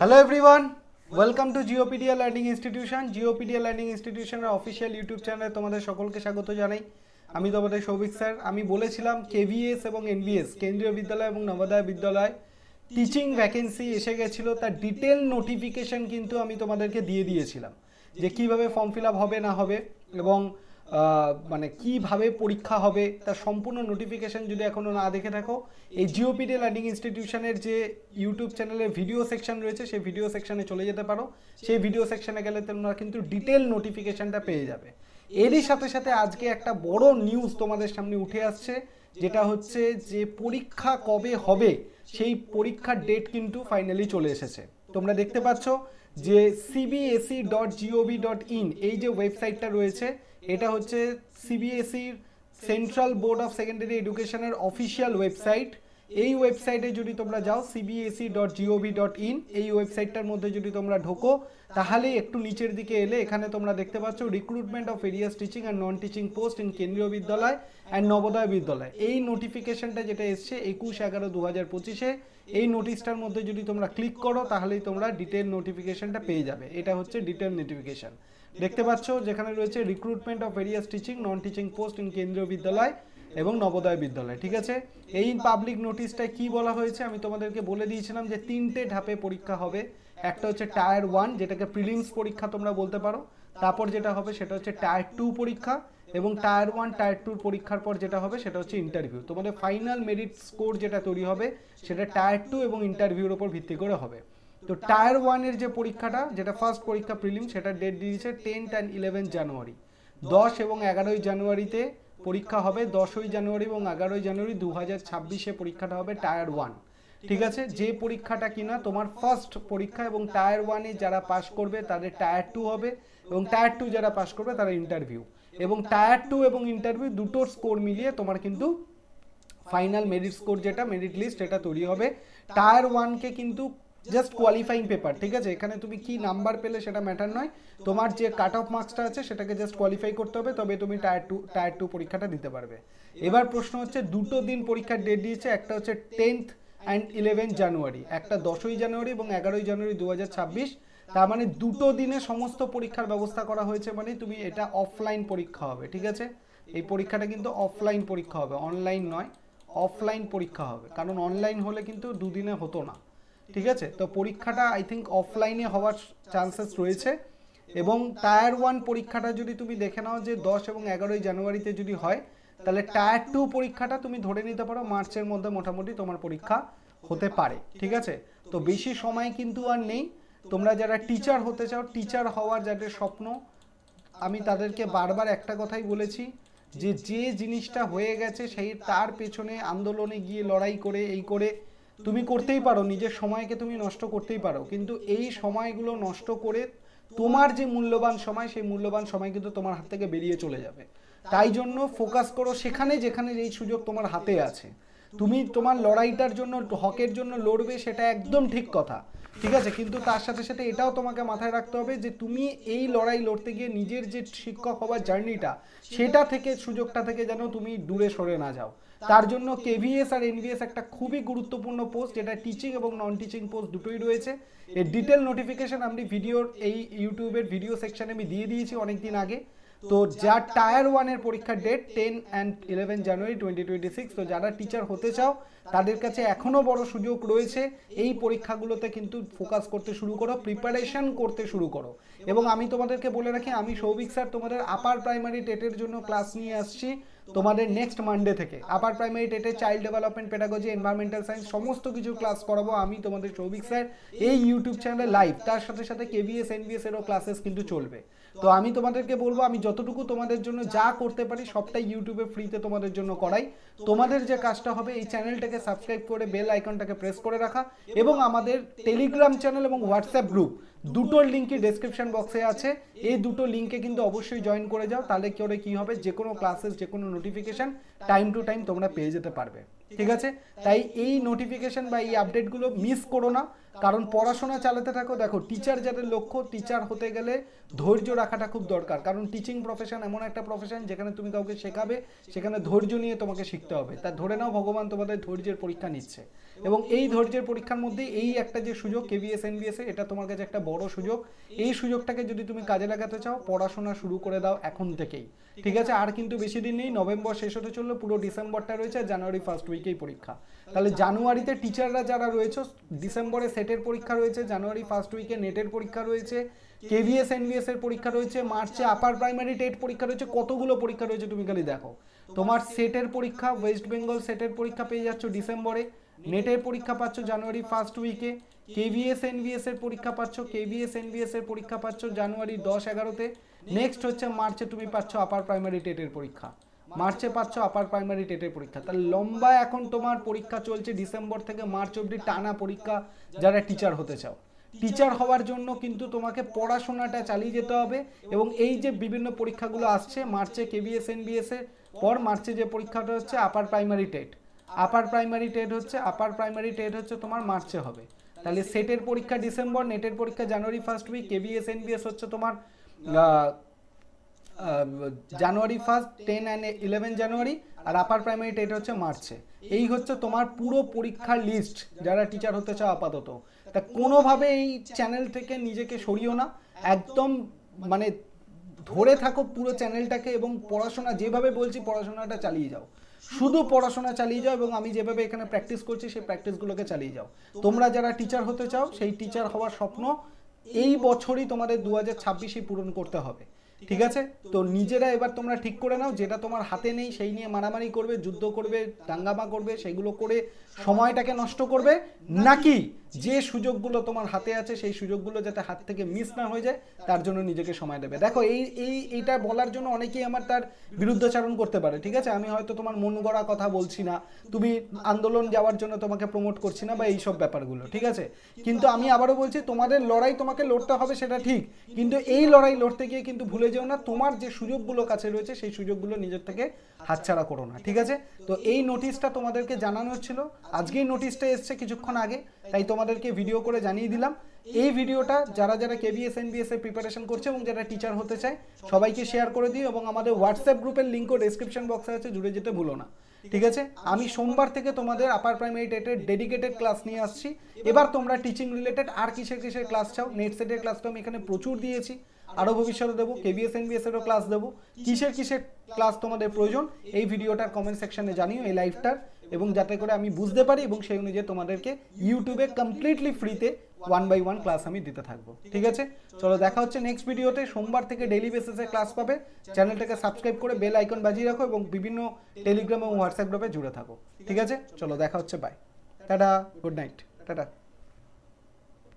Hello everyone welcome to Geopedia learning institution Geopedia learning ইনস্টিটিউশনের official YouTube চ্যানেলে তোমাদের সকলকে স্বাগত জানাই। আমি তোমাদের সৌভিক স্যার। আমি বলেছিলাম কেভিএস এবং এনভিএস কেন্দ্রীয় বিদ্যালয় এবং নবোদয় বিদ্যালয় টিচিং ভ্যাকেন্সি এসে গেছিল। তার ডিটেল নোটিফিকেশন কিন্তু আমি তোমাদেরকে দিয়ে দিয়েছিলাম যে কীভাবে ফর্ম ফিল আপ হবে, না হবে। এবং মানে কীভাবে পরীক্ষা হবে, তার সম্পূর্ণ নোটিফিকেশন যদি এখনও না দেখে থাকো, এই জিওপিডি লার্নিং ইনস্টিটিউশনের যে ইউটিউব চ্যানেলের ভিডিও সেকশন রয়েছে, সেই ভিডিও সেকশনে চলে যেতে পারো। সেই ভিডিও সেকশনে গেলে তোমরা কিন্তু ডিটেল নোটিফিকেশনটা পেয়ে যাবে। এরই সাথে সাথে আজকে একটা বড় নিউজ তোমাদের সামনে উঠে আসছে, যেটা হচ্ছে যে পরীক্ষা কবে হবে, সেই পরীক্ষার ডেট কিন্তু ফাইনালি চলে এসেছে। তোমরা দেখতে পাচ্ছ যে CBSE dot gov dot in এই যে ওয়েবসাইটটা রয়েছে, এটা হচ্ছে সিবিএসইর সেন্ট্রাল বোর্ড অফ সেকেন্ডারি এডুকেশনের অফিসিয়াল ওয়েবসাইট এই ওয়েবসাইটে যদি তোমরা যাও CBSE dot gov dot in এই ওয়েবসাইটটার মধ্যে যদি তোমরা ঢোকো তাহলে একটু নিচের দিকে এলে এখানে তোমরা দেখতে পাচ্ছ recruitment of areas teaching and non teaching post in Kendriya Vidyalaya and Navodaya বিদ্যালয় এই নোটিফিকেশনটা যেটা এসছে একুশ এগারো দু হাজার পঁচিশে, এই নোটিশটার মধ্যে যদি তোমরা ক্লিক করো, তাহলেই তোমরা ডিটেল নোটিফিকেশনটা পেয়ে যাবে। এটা হচ্ছে ডিটেল নোটিফিকেশন দেখতে পাচ্ছ, যেখানে রয়েছে recruitment of areas teaching non teaching post in Kendriya Vidyalaya এবং নবোদয় বিদ্যালয়, ঠিক আছে? এই পাবলিক নোটিশটায় কি বলা হয়েছে? আমি তোমাদেরকে বলে দিয়েছিলাম যে তিনটে ধাপে পরীক্ষা হবে। একটা হচ্ছে টায়ার ওয়ান যেটাকে প্রিলিমস পরীক্ষা তোমরা বলতে পারো। তারপর যেটা হবে সেটা হচ্ছে টায়ার টু পরীক্ষা এবং টায়ার ওয়ান টায়ার টুর পরীক্ষার পর যেটা হবে সেটা হচ্ছে ইন্টারভিউ তোমাদের ফাইনাল মেরিট স্কোর যেটা তৈরি হবে সেটা টায়ার টু এবং ইন্টারভিউর ওপর ভিত্তি করে হবে। তো টায়ার ওয়ানের যে পরীক্ষাটা, যেটা ফার্স্ট পরীক্ষা প্রিলিম সেটা ডেট দিয়েছে টেন্থ অ্যান্ড ইলেভেন জানুয়ারি দশ এবং এগারোই জানুয়ারিতে পরীক্ষা হবে দশই জানুয়ারি এবং এগারোই জানুয়ারি দু হাজার ছাব্বিশে পরীক্ষাটা হবে টায়ার ওয়ান। ঠিক আছে? যে পরীক্ষাটা কিনা তোমার ফার্স্ট পরীক্ষা এবং টায়ার ওয়ানে যারা পাস করবে তাদের টায়ার টু হবে এবং টায়ার টু যারা পাস করবে তারা ইন্টারভিউ এবং টায়ার টু এবং ইন্টারভিউ দুটোর স্কোর মিলিয়ে তোমার কিন্তু ফাইনাল মেরিট স্কোর যেটা মেরিট লিস্ট এটা তৈরি হবে। টায়ার ওয়ানকে কিন্তু জাস্ট কোয়ালিফাইং পেপার ঠিক আছে? এখানে তুমি কি নাম্বার পেলে সেটা ম্যাটার নয়। তোমার যে কাট অফ মার্কসটা আছে সেটাকে জাস্ট কোয়ালিফাই করতে হবে, তবে তুমি টায়ার টু টায়ার টু পরীক্ষাটা দিতে পারবে। এবার প্রশ্ন হচ্ছে, দুটো দিন পরীক্ষার ডেট দিয়েছে, একটা হচ্ছে টেন্থ অ্যান্ড ইলেভেন জানুয়ারি একটা দশই জানুয়ারি এবং এগারোই জানুয়ারি দু হাজার ছাব্বিশ। তার মানে দুটো দিনে সমস্ত পরীক্ষার ব্যবস্থা করা হয়েছে মানে তুমি এটা অফলাইন পরীক্ষা হবে, ঠিক আছে? এই পরীক্ষাটা কিন্তু অফলাইন পরীক্ষা হবে অনলাইন নয় অফলাইন পরীক্ষা হবে। কারণ অনলাইন হলে কিন্তু দুদিনে হতো না। ঠিক আছে? তো পরীক্ষাটা আই থিঙ্ক অফলাইনে হওয়ার চান্সেস রয়েছে এবং টায়ার ওয়ান পরীক্ষাটা যদি তুমি দেখে নাও যে দশ এবং এগারোই জানুয়ারিতে যদি হয়, তাহলে টায়ার টু পরীক্ষাটা তুমি ধরে নিতে পারো মার্চের মধ্যে মোটামুটি তোমার পরীক্ষা হতে পারে, ঠিক আছে? তো বেশি সময় কিন্তু আর নেই। তোমরা যারা টিচার হতে চাও টিচার হওয়ার যাদের স্বপ্ন, আমি তাদেরকে বারবার একটা কথাই বলেছি যে যে জিনিসটা হয়ে গেছে সেই তার পেছনে আন্দোলনে গিয়ে লড়াই করে, এই করে তুমি করতেই পারো, নিজের সময়কে তুমি নষ্ট করতেই পারো। কিন্তু এই সময়গুলো নষ্ট করে তোমার যে মূল্যবান সময়, সেই মূল্যবান সময় কিন্তু তোমার হাত থেকে বেরিয়ে চলে যাবে। তাই জন্য ফোকাস করো সেখানে যেখানে এই সুযোগ তোমার হাতে আছে। তুমি তোমার লড়াইটার জন্য, হকের জন্য লড়বে, সেটা একদম ঠিক কথা। ঠিক আছে, কিন্তু তার সাথে সাথে এটাও তোমাকে মাথায় রাখতে হবে যে তুমি এই লড়াই লড়তে গিয়ে নিজের যে শিক্ষক হওয়ার জার্নিটা, সেটা থেকে, সুযোগটা থেকে যেন তুমি দূরে সরে না যাও। তার জন্য কেভিএস আর এনভিএস একটা খুবই গুরুত্বপূর্ণ পোস্ট যেটা টিচিং এবং নন টিচিং পোস্ট দুটোই রয়েছে। এর ডিটেল নোটিফিকেশন আমি ভিডিওর এই ইউটিউবের ভিডিও সেকশানে আমি দিয়ে দিয়েছি অনেক দিন আগে। তো যার টায়ার ওয়ানের পরীক্ষার date ten and eleven January twenty twenty six তো যারা টিচার হতে চাও, তাদের কাছে এখনও বড় সুযোগ রয়েছে। এই পরীক্ষাগুলোতে কিন্তু ফোকাস করতে শুরু করো প্রিপারেশন করতে শুরু করো। এবং আমি তোমাদেরকে বলে রাখি, আমি সৌভিক স্যার তোমাদের আপার প্রাইমারি টেটের জন্য ক্লাস নিয়ে আসছি। তোমাদের নেক্সট মানডে থেকে। আপার প্রাইমারি টেটে child development pedagogy environmental science সমস্ত কিছু ক্লাস করাবো আমি তোমাদের সৌভিক স্যার এই ইউটিউব চ্যানেলে লাইভ তার সাথে সাথে কেভিএস এনবিএস এরও ক্লাসেস কিন্তু চলবে। তো আমি তোমাদেরকে বলব, আমি যতটুকু তোমাদের জন্য যা করতে পারি সবটাই ইউটিউবে ফ্রিতে তোমাদের জন্য করাই। তোমাদের যে কাজটা হবে, এই চ্যানেলটাকে সাবস্ক্রাইব করে বেল আইকনটাকে প্রেস করে রাখা এবং আমাদের টেলিগ্রাম চ্যানেল এবং হোয়াটসঅ্যাপ গ্রুপ দুটোর লিঙ্কই ডেসক্রিপশন বক্সে আছে। এই দুটো লিঙ্কে কিন্তু অবশ্যই জয়েন করে যাও, তাহলে কি কি হবে? যে কোনো ক্লাসেস যে কোনো নোটিফিকেশান টাইম টু টাইম তোমরা পেয়ে যেতে পারবে। ঠিক আছে? তাই এই নোটিফিকেশান বা এই আপডেটগুলো মিস করো না। কারণ পড়াশোনা চালাতে থাকো, দেখো টিচার যাদের লক্ষ্য টিচার হতে গেলে ধৈর্য রাখাটা খুব দরকার। কারণ টিচিং প্রফেশন এমন একটা প্রফেশন যেখানে তুমি কাউকে শেখাবে, সেখানে ধৈর্য নিয়ে তোমাকে শিখতে হবে। তা ধরে নাও, ভগবান তোমাদের ধৈর্যের পরীক্ষা নিচ্ছে। এবং এই ধৈর্যের পরীক্ষার মধ্যে এই একটা যে সুযোগ কেভিএস এনবিএস এটা তোমার কাছে একটা বড় সুযোগ। এই সুযোগটাকে যদি তুমি কাজে লাগাতে চাও, পড়াশোনা শুরু করে দাও এখন থেকেই। ঠিক আছে? আর কিন্তু বেশি দিন নেই, নভেম্বর শেষ হতে চলল, পুরো ডিসেম্বরটা রয়েছে জানুয়ারি ফার্স্ট উইকেই পরীক্ষা। তাহলে জানুয়ারিতে টিচাররা যারা রয়েছে ডিসেম্বরে সেটের পরীক্ষা রয়েছে, জানুয়ারি ফার্স্ট উইকে নেটের পরীক্ষা রয়েছে কেভিএস এনভিএস এর পরীক্ষা রয়েছে মার্চে আপার প্রাইমারি টেট পরীক্ষা রয়েছে, কতগুলো পরীক্ষা রয়েছে তুমি খালি দেখো। তোমার সেটের পরীক্ষা ওয়েস্ট বেঙ্গল সেটের পরীক্ষা পেয়ে যাচ্ছ ডিসেম্বরে নেটের পরীক্ষা পাচ্ছ জানুয়ারি ফার্স্ট উইকে কেভিএস এনভিএস এর পরীক্ষা পাচ্ছ কেভিএস এনভিএস এর পরীক্ষা পাচ্ছ জানুয়ারি দশ, এগারোতে নেক্সট হচ্ছে মার্চে তুমি পাচ্ছ আপার প্রাইমারি টেটের পরীক্ষা। মার্চে পাচ্ছ আপার প্রাইমারি টেটের পরীক্ষা। তাহলে লম্বা এখন তোমার পরীক্ষা চলছে ডিসেম্বর থেকে মার্চ অবধি টানা পরীক্ষা যারা টিচার হতে চাও। টিচার হওয়ার জন্য কিন্তু তোমাকে পড়াশোনাটা চালিয়ে যেতে হবে এবং এই যে বিভিন্ন পরীক্ষাগুলো আসছে, মার্চে কেবিএস এনবিএস এর পর মার্চে যে পরীক্ষাটা হচ্ছে upper primary TET. Upper primary TET হচ্ছে আপার প্রাইমারি টেট হচ্ছে তোমার মার্চে হবে। তাহলে সেটের পরীক্ষা ডিসেম্বর নেটের পরীক্ষা January first week KBS NBS হচ্ছে তোমার January first ten and eleven January, R upper primary TET হচ্ছে মার্চে এই হচ্ছে তোমার পুরো পরীক্ষার লিস্ট যারা টিচার হতে চাও আপাতত। তা কোনোভাবে এই চ্যানেল থেকে নিজেকে সরিও না। একদম মানে ধরে থাকো পুরো চ্যানেলটাকে এবং পড়াশোনা, যেভাবে বলছি পড়াশোনাটা চালিয়ে যাও। শুধু পড়াশোনা চালিয়ে যাও এবং আমি যেভাবে এখানে প্র্যাকটিস করছি, সেই প্র্যাকটিসগুলোকে চালিয়ে যাও। তোমরা যারা টিচার হতে চাও, সেই টিচার হওয়ার স্বপ্ন এই বছরই তোমাদের দু হাজার ছাব্বিশে পূরণ করতে হবে। ঠিক আছে? তো নিজেরা এবার তোমরা ঠিক করে নাও যেটা তোমার হাতে নেই সেই নিয়ে মারামারি করবে যুদ্ধ করবে দাঙ্গামা করবে সেগুলো করে সময়টাকে নষ্ট করবে, নাকি যে সুযোগগুলো তোমার হাতে আছে, সেই সুযোগগুলো যাতে হাত থেকে মিস না হয়ে যায়, তার জন্য নিজেকে সময় দেবে। দেখো, এই এই, এইটা বলার জন্য অনেকেই আমার তার বিরুদ্ধাচারণ করতে পারে, ঠিক আছে? আমি হয়তো তোমার মন গড়া কথা বলছি না, তুমি আন্দোলন যাওয়ার জন্য তোমাকে প্রমোট করছি না বা এইসব ব্যাপারগুলো, ঠিক আছে? কিন্তু আমি আবারও বলছি, তোমাদের লড়াই তোমাকে লড়তে হবে, সেটা ঠিক, কিন্তু এই লড়াই লড়তে গিয়ে কিন্তু ভুলে যেও না, তোমার যে সুযোগগুলো কাছে রয়েছে, সেই সুযোগগুলো নিজের থেকে হাতছাড়া করো না, ঠিক আছে? তো এই নোটিশটা তোমাদেরকে জানানো হচ্ছিল আজকেই নোটিশটা এসছে কিছুক্ষণ আগে, তাই তোমাদেরকে ভিডিও করে জানিয়ে দিলাম। এই ভিডিওটা যারা যারা কেবিএস এনবিএস এর প্রিপারেশন করছে এবং যারা টিচার হতে চায়, সবাইকে শেয়ার করে দিও এবং আমাদের হোয়াটসঅ্যাপ গ্রুপের লিঙ্কও ডেসক্রিপশন বক্সে আছে, জুড়ে যেতে ভুলো না। ঠিক আছে? আমি সোমবার থেকে তোমাদের আপার প্রাইমারি টেটের ডেডিকেটেড ক্লাস নিয়ে আসছি। এবার তোমরা টিচিং রিলেটেড আর কিসের কিসের ক্লাস চাও? নেট সেটের ক্লাস তো আমি এখানে প্রচুর দিয়েছি। আরও ভবিষ্যতে দেবো কেবিএস এনবিএস এরও ক্লাস দেবো। কিসের কিসের ক্লাস তোমাদের প্রয়োজন? এই ভিডিওটার কমেন্ট সেকশনে জানিও, এই লাইভটার এবং যাতে করে আমি বুঝতে পারি এবং সেই অনুযায়ী তোমাদেরকে ইউটিউবে কমপ্লিটলি ফ্রিতে ওয়ান বাই ওয়ান ক্লাস আমি দিতে থাকব। ঠিক আছে? চলো দেখা হচ্ছে নেক্সট ভিডিওতে সোমবার থেকে ডেলি বেসিসে ক্লাস পাবে। চ্যানেলটাকে সাবস্ক্রাইব করে বেল আইকন বাজিয়ে রাখো এবং বিভিন্ন টেলিগ্রাম এবং হোয়াটসঅ্যাপ গ্রুপে জুড়ে থাকো। ঠিক আছে? চলো দেখা হচ্ছে bye tata good night tata.